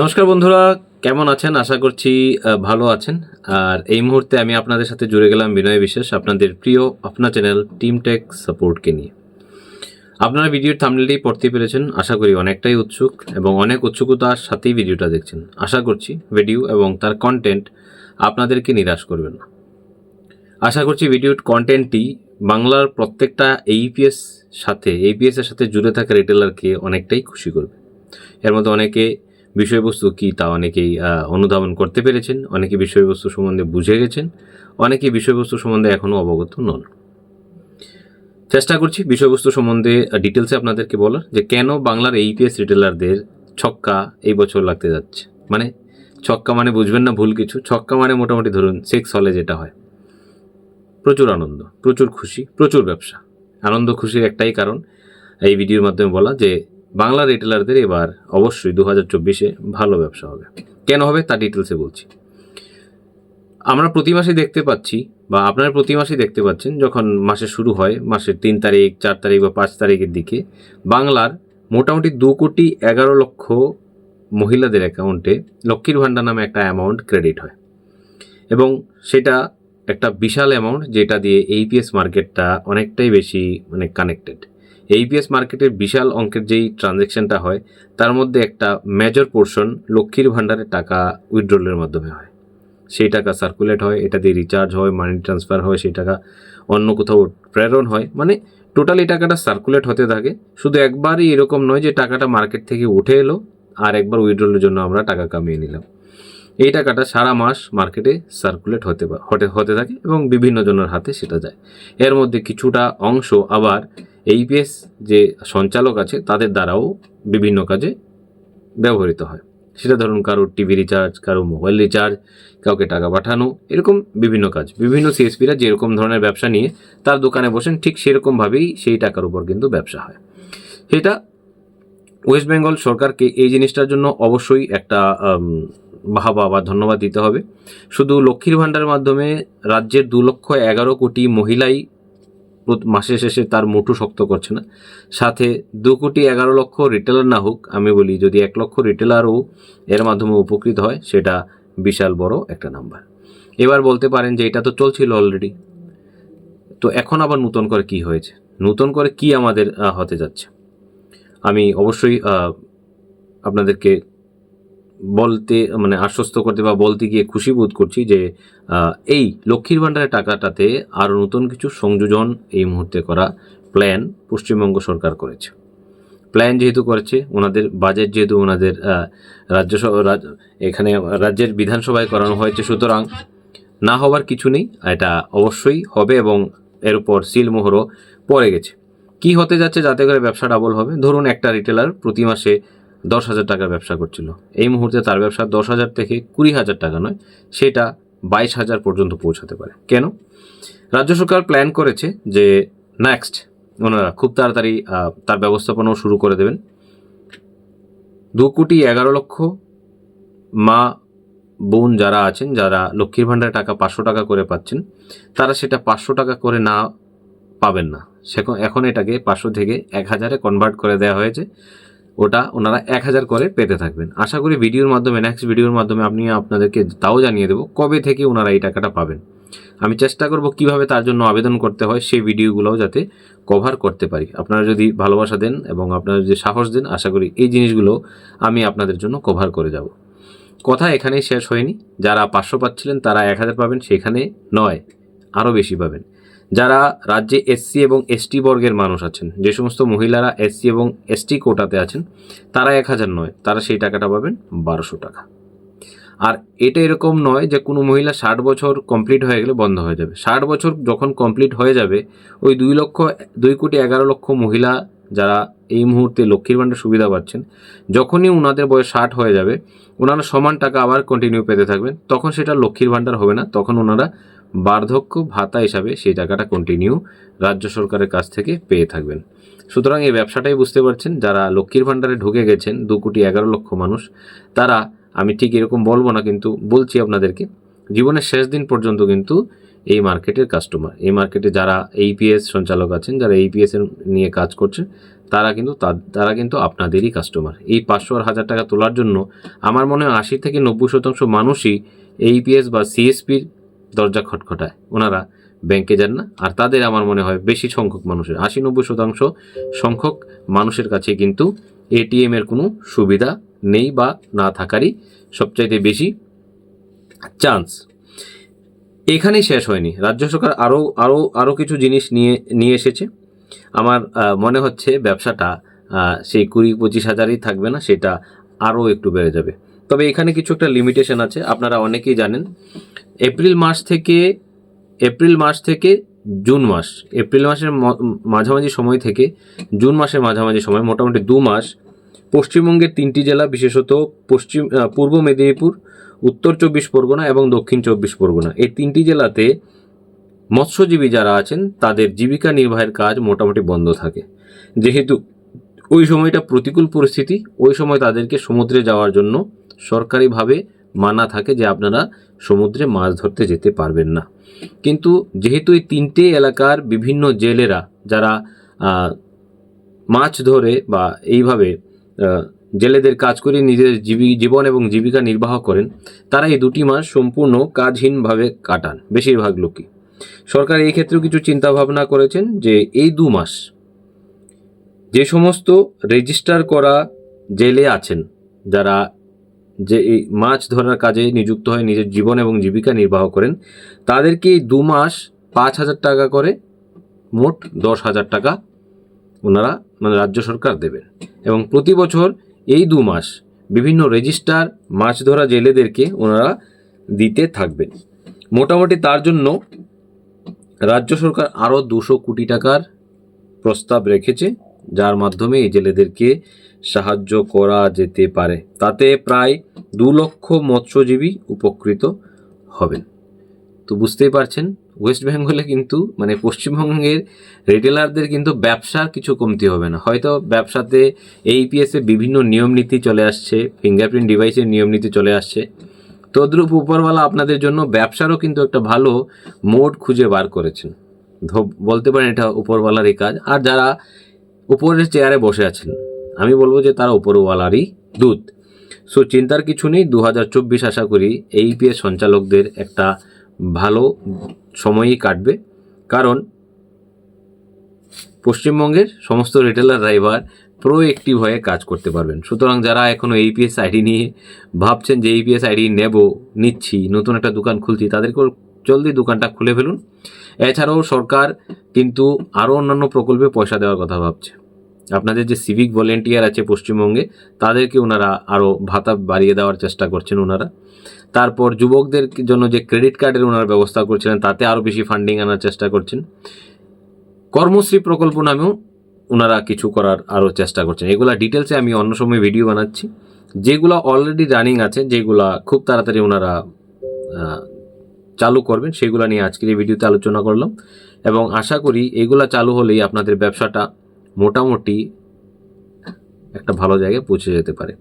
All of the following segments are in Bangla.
নমস্কার বন্ধুরা, কেমন আছেন? আশা করছি ভালো আছেন। আর এই মুহূর্তে আমি আপনাদের সাথে জুড়ে গেলাম বিনয় বিশেষ আপনাদের প্রিয় আপনার চ্যানেল টিম টেক সাপোর্টকে নিয়ে। আপনারা ভিডিওর থামনেলটি পড়তে পেরেছেন, আশা করি অনেকটাই উৎসুক এবং অনেক উৎসুকতার সাথেই ভিডিওটা দেখছেন। আশা করছি ভিডিও এবং তার কন্টেন্ট আপনাদেরকে নিরাশ করবে না। আশা করছি ভিডিওর কন্টেন্টটি বাংলার প্রত্যেকটা এইপিএস সাথে এইপিএস এর সাথে জুড়ে থাকা রিটেলারকে অনেকটাই খুশি করবে। এর মধ্যে অনেকে বিষয়বস্তু কী তা অনেকেই অনুধাবন করতে পেরেছেন, অনেকে বিষয়বস্তু সম্বন্ধে বুঝে গেছেন অনেকে বিষয়বস্তু সম্বন্ধে এখনও অবগত নন। চেষ্টা করছি বিষয়বস্তু সম্বন্ধে ডিটেলসে আপনাদেরকে বলার যে কেন বাংলার এইপিএস রিটেলারদের ছক্কা এই বছর লাগতে যাচ্ছে। মানে ছক্কা মানে বুঝবেন না ভুল কিছু, ছক্কা মানে মোটামুটি ধরুন সেক্স হলে যেটা হয়। প্রচুর আনন্দ, প্রচুর খুশি, প্রচুর ব্যবসা। আনন্দ খুশির একটাই কারণ এই ভিডিওর মাধ্যমে বলা যে বাংলা রিটেলারদের এবার অবশ্যই দু হাজার চব্বিশে ভালো ব্যবসা হবে। কেন হবে তা ডিটেলসে বলছি। আমরা প্রতি মাসে দেখতে পাচ্ছি বা আপনারা প্রতি মাসেই দেখতে পাচ্ছেন যখন মাসে শুরু হয়, মাসের তিন তারিখ, চার তারিখ বা পাঁচ তারিখের দিকে বাংলার মোটামুটি দু কোটি এগারো লক্ষ মহিলাদের অ্যাকাউন্টে লক্ষ্মীর ভাণ্ডার নামে একটা অ্যামাউন্ট ক্রেডিট হয়। এবং সেটা একটা বিশাল অ্যামাউন্ট যেটা দিয়ে এইপিএস মার্কেটটা অনেকটাই বেশি মানে কানেক্টেড এইপিএস মার্কেটের বিশাল অঙ্কের যেই ট্রানজ্যাকশনটা হয়, তার মধ্যে একটা মেজর পোর্শন লক্ষ্মীর ভাণ্ডারের টাকা উইথড্রলের মাধ্যমে হয়। সেই টাকা সার্কুলেট হয়, এটা দিয়ে রিচার্জ হয় মানি ট্রান্সফার হয়, সেই টাকা অন্য কোথাও প্রেরণ হয়। মানে টোটাল এই টাকাটা সার্কুলেট হতে থাকে। শুধু একবারই এরকম নয় যে টাকাটা মার্কেট থেকে উঠে এলো আর একবার উইথড্রলের জন্য আমরা টাকা কামিয়ে নিলাম। এই টাকাটা সারা মাস মার্কেটে সার্কুলেট হতে হতে হতে থাকে এবং বিভিন্ন জনের হাতে সেটা যায়। এর মধ্যে কিছুটা অংশ আবার এইপিএস যে সঞ্চালক আছে, তাদের দ্বারাও বিভিন্ন কাজে ব্যবহৃত হয়। সেটা ধরুন কারোর টিভি রিচার্জ, কারও মোবাইল রিচার্জ, কাউকে টাকা পাঠানো, এরকম বিভিন্ন কাজ। বিভিন্ন সিএসপিরা যেরকম ধরনের ব্যবসা নিয়ে তার দোকানে বসেন, ঠিক সেরকমভাবেই সেই টাকার উপর কিন্তু ব্যবসা হয়। সেটা ওয়েস্ট বেঙ্গল সরকারকে এই জিনিসটার জন্য অবশ্যই একটা বাহবা বা ধন্যবাদ দিতে হবে। শুধু লক্ষ্মীর ভাণ্ডারের মাধ্যমে রাজ্যের দু লক্ষ এগারো কোটি মহিলাই মাসের শেষে তার মুঠু শক্ত করছে না। সাথে দু কোটি এগারো লক্ষ রিটেলার না হোক, আমি বলি যদি এক লক্ষ রিটেলারও এর মাধ্যমে উপকৃত হয়, সেটা বিশাল বড় একটা নাম্বার এবার বলতে পারেন যে এটা তো চলছিল অলরেডি তো এখন আবার নতুন করে কি হয়েছে? নতুন করে কি আমাদের হতে যাচ্ছে? আমি অবশ্যই আপনাদেরকে বলতে মানে আশ্বস্ত করতে বা বলতে গিয়ে খুশি বোধ করছি যে এই লক্ষ্মীর ভাণ্ডারের টাকাটাতে আরও নতুন কিছু সংযোজন এই মুহূর্তে করা প্ল্যান পশ্চিমবঙ্গ সরকার করেছে। প্ল্যান যেহেতু করেছে, ওনাদের বাজেট যেহেতু ওনাদের রাজ্য রাজ- এখানে রাজ্যের বিধানসভায় করানো হয়েছে, সুতরাং না হওয়ার কিছু নেই, এটা অবশ্যই হবে এবং এর উপর সিলমোহরও পড়ে গেছে। কি হতে যাচ্ছে যাতে করে ব্যবসা ডাবল হবে? ধরুন একটা রিটেলার প্রতি মাসে দশ হাজার টাকার ব্যবসা করছিল। এই মুহূর্তে তার ব্যবসা দশ হাজার থেকে কুড়ি হাজার টাকা নয়, সেটা বাইশ হাজার পর্যন্ত পৌঁছাতে পারে। কেন? রাজ্য সরকার প্ল্যান করেছে যে নেক্সট ওনারা খুব তাড়াতাড়ি তার ব্যবস্থাপনাও শুরু করে দেবেন। দু কোটি এগারো লক্ষ মা বোন যারা আছেন, যারা লক্ষ্মীর ভাণ্ডারে টাকা পাঁচশো টাকা করে পাচ্ছেন, তারা সেটা পাঁচশো টাকা করে না পাবেন না। এখন এটাকে পাঁচশো থেকে এক হাজারে কনভার্ট করে দেওয়া হয়েছে। ওটা ওনারা এক হাজার করে পেতে থাকবেন। আশা করি ভিডিওর মাধ্যমে নেক্সট ভিডিওর মাধ্যমে আপনি আপনাদেরকে তাও জানিয়ে দেবো কবে থেকে ওনারা এই টাকাটা পাবেন। আমি চেষ্টা করব কীভাবে তার জন্য আবেদন করতে হয়, সেই ভিডিওগুলোও যাতে কভার করতে পারি। আপনারা যদি ভালোবাসা দেন এবং আপনারা যদি সাহস দেন, আশা করি এই জিনিসগুলো আমি আপনাদের জন্য কভার করে যাব। কথা এখানেই শেষ হয়নি। যারা পাঁচশো পাচ্ছিলেন, তারা এক হাজার পাবেন, সেখানে নয় আরও বেশি পাবেন। যারা রাজ্যে এসসি এবং এসটি বর্গের মানুষ আছেন, যে সমস্ত মহিলারা এসসি এবং এসটি কোটাতে আছেন, তারা এক হাজার নয়, তারা সেই টাকাটা পাবেন বারোশো টাকা। আর এটা এরকম নয় যে কোনো মহিলা ষাট বছর কমপ্লিট হয়ে গেলে বন্ধ হয়ে যাবে। ষাট বছর যখন কমপ্লিট হয়ে যাবে, ওই দুই লক্ষ, দুই কোটি এগারো লক্ষ মহিলা যারা এই মুহূর্তে লক্ষ্মীর ভাণ্ডার সুবিধা পাচ্ছেন, যখনই ওনাদের বয়স ষাট হয়ে যাবে, ওনারা সমান টাকা আবার কন্টিনিউ পেতে থাকবেন, তখন সেটা লক্ষ্মীর ভাণ্ডার হবে না, তখন ওনারা বার্ধক্য ভাতা হিসাবে সেই টাকাটা কন্টিনিউ রাজ্য সরকারের কাছ থেকে পেয়ে থাকবেন। সুতরাং এই ব্যবসাটাই বুঝতে পারছেন, যারা লক্ষ্মীর ভাণ্ডারে ঢুকে গেছেন, দু কোটি এগারো লক্ষ মানুষ, তারা, আমি ঠিক এরকম বলব না কিন্তু বলছি আপনাদেরকে, জীবনের শেষ দিন পর্যন্ত কিন্তু এই মার্কেটের কাস্টমার এই মার্কেটে যারা এইপিএস সঞ্চালক আছেন, যারা এইপিএস এর নিয়ে কাজ করছে তারা কিন্তু তারা কিন্তু আপনাদেরই কাস্টমার এই পাঁচশো আর হাজার টাকা তোলার জন্য আমার মনে হয় আশি থেকে নব্বই শতাংশ মানুষই এইপিএস বা সিএসপির দরজা খটখটায়। ওনারা ব্যাংকে যান না। আর তাদের আমার মনে হয় বেশি সংখ্যক মানুষের আশি নব্বই শতাংশ সংখ্যক মানুষের কাছে কিন্তু এটিএম এর কোনো সুবিধা নেই বা না থাকারই সবচাইতে বেশি চান্স। এখানেই শেষ হয়নি। রাজ্য সরকার আরও আরও আরও কিছু জিনিস নিয়ে নিয়ে এসেছে। আমার মনে হচ্ছে ব্যবসাটা সেই কুড়ি পঁচিশ হাজারই থাকবে না, সেটা আরও একটু বেড়ে যাবে। তবে এখানে কিছু একটা লিমিটেশন আছে, আপনারা অনেকেই জানেন। এপ্রিল মাস থেকে, এপ্রিল মাস থেকে জুন মাস। এপ্রিল মাসের মাঝামাঝি সময় থেকে জুন মাসের মাঝামাঝি সময়, মোটামুটি দু মাস। পশ্চিমবঙ্গের তিনটি জেলা, বিশেষত পশ্চিম পূর্ব মেদিনীপুর, উত্তর চব্বিশ পরগনা এবং দক্ষিণ চব্বিশ পরগনা। এই তিনটি জেলাতে মৎস্যজীবী যারা আছেন, তাদের জীবিকা নির্বাহের কাজ মোটামুটি বন্ধ থাকে। যেহেতু ওই সময়টা প্রতিকূল পরিস্থিতি, ওই সময় তাদেরকে সমুদ্রে যাওয়ার জন্য সরকারিভাবে মানা থাকে যে আপনারা সমুদ্রে মাছ ধরতে যেতে পারবেন না। কিন্তু যেহেতু এই তিনটে এলাকার বিভিন্ন জেলেরা যারা মাছ ধরে বা এইভাবে জেলেদের কাজ করে নিজের জীবী, জীবন এবং জীবিকা নির্বাহ করেন, তারা এই দুটি মাস সম্পূর্ণ কাজহীনভাবে কাটান বেশিরভাগ লোকই। সরকার এই ক্ষেত্রেও কিছু চিন্তা ভাবনা করেছেন যে এই দু মাস যে সমস্ত রেজিস্টার করা জেলে আছেন, যারা যে এই মাছ ধরার কাজে নিযুক্ত হয়ে নিজের জীবন এবং জীবিকা নির্বাহ করেন, তাদেরকে এই দু মাস পাঁচ হাজার টাকা করে, মোট দশ হাজার টাকা ওনারা মানে রাজ্য সরকার দেবেন। এবং প্রতি বছর এই দু মাস বিভিন্ন রেজিস্টার মাছ ধরা জেলেদেরকে ওনারা দিতে থাকবেন। মোটামুটি তার জন্য রাজ্য সরকার আরও দুশো কোটি টাকার প্রস্তাব রেখেছে, যার মাধ্যমে এই জেলেদেরকে সাহায্য করা যেতে পারে। তাতে প্রায় দু লক্ষ মৎস্যজীবী উপকৃত হবেন। তো বুঝতেই পারছেন ওয়েস্ট বেঙ্গলে কিন্তু মানে পশ্চিমবঙ্গের রিটেলারদের কিন্তু ব্যবসার কিছু কমতি হবে না। হয়তো ব্যবসাতে এইপিএসে বিভিন্ন নিয়ম নীতি চলে আসছে ফিঙ্গারপ্রিন্ট ডিভাইসের নিয়ম নীতি চলে আসছে। তদ্রূপ উপরওয়ালা আপনাদের জন্য ব্যবসারও কিন্তু একটা ভালো মোড খুঁজে বার করেছেন। বলতে পারেন এটা উপরওয়ালারই কাজ। আর যারা উপরের চেয়ারে বসে আছেন আমি বলব যে তারা উপরওয়ালারই দূত। সো চিন্তার কিছু নেই দু হাজার চব্বিশ আশা করি এইপিএস সঞ্চালকদের একটা ভালো সময়ই কাটবে। কারণ পশ্চিমবঙ্গের সমস্ত রিটেলার ড্রাইভার প্রোএক্টিভ হয়ে কাজ করতে পারবেন। সুতরাং যারা এখনও এইপিএস আইডি নিয়ে ভাবছেন যে এইপিএস আইডি নেব, নিচ্ছি, নতুন একটা দোকান খুলছি তাদেরকেও জলদি দোকানটা খুলে ফেলুন। এছাড়াও সরকার কিন্তু আরও অন্যান্য প্রকল্পে পয়সা দেওয়ার কথা ভাবছে। আপনাদের যে সিভিক ভলেন্টিয়ার আছে পশ্চিমবঙ্গে, তাদেরকে ওনারা আরও ভাতা বাড়িয়ে দেওয়ার চেষ্টা করছেন ওনারা। তারপর যুবকদের জন্য যে ক্রেডিট কার্ডের ওনারা ব্যবস্থা করছিলেন, তাতে আরও বেশি ফান্ডিং আনার চেষ্টা করছেন। কর্মশ্রী প্রকল্প নামেও ওনারা কিছু করার আরও চেষ্টা করছেন। এগুলা ডিটেলসে আমি অন্য সময় ভিডিও বানাচ্ছি। যেগুলো অলরেডি রানিং আছে, যেগুলা খুব তাড়াতাড়ি ওনারা চালু করবেন, সেগুলো নিয়ে আজকের এই ভিডিওতে আলোচনা করলাম। এবং আশা করি এগুলা চালু হলেই আপনাদের ব্যবসাটা মোটামুটি একটা ভালো জায়গায় পৌঁছে যেতে পারে।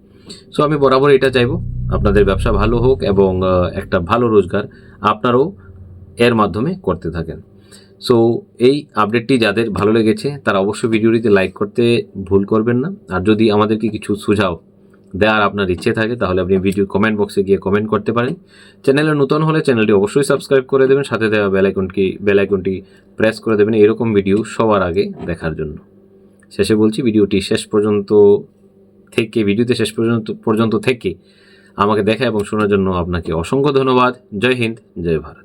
সো আমি বরাবর এটা চাইব। আপনাদের ব্যবসা ভালো হোক এবং একটা ভালো রোজগার আপনারাও এর মাধ্যমে করতে থাকেন। সো এই আপডেটটি যাদের ভালো লেগেছে, তারা অবশ্যই ভিডিওটিতে লাইক করতে ভুল করবেন না। আর যদি আমাদেরকে কিছু সুঝাও দেওয়ার আপনার ইচ্ছে থাকে, তাহলে আপনি ভিডিও কমেন্ট বক্সে গিয়ে কমেন্ট করতে পারেন। চ্যানেলে নতুন হলে চ্যানেলটি অবশ্যই সাবস্ক্রাইব করে দেবেন, সাথে দেওয়া বেলাইকনটি বেলাইকনটি প্রেস করে দেবেন, এরকম ভিডিও সবার আগে দেখার জন্য। শেষে বলছি, ভিডিওটি শেষ পর্যন্ত থেকে ভিডিওতে শেষ পর্যন্ত পর্যন্ত থেকে আমাকে দেখা এবং শোনার জন্য আপনাকে অসংখ্য ধন্যবাদ। জয় হিন্দ, জয় ভারত।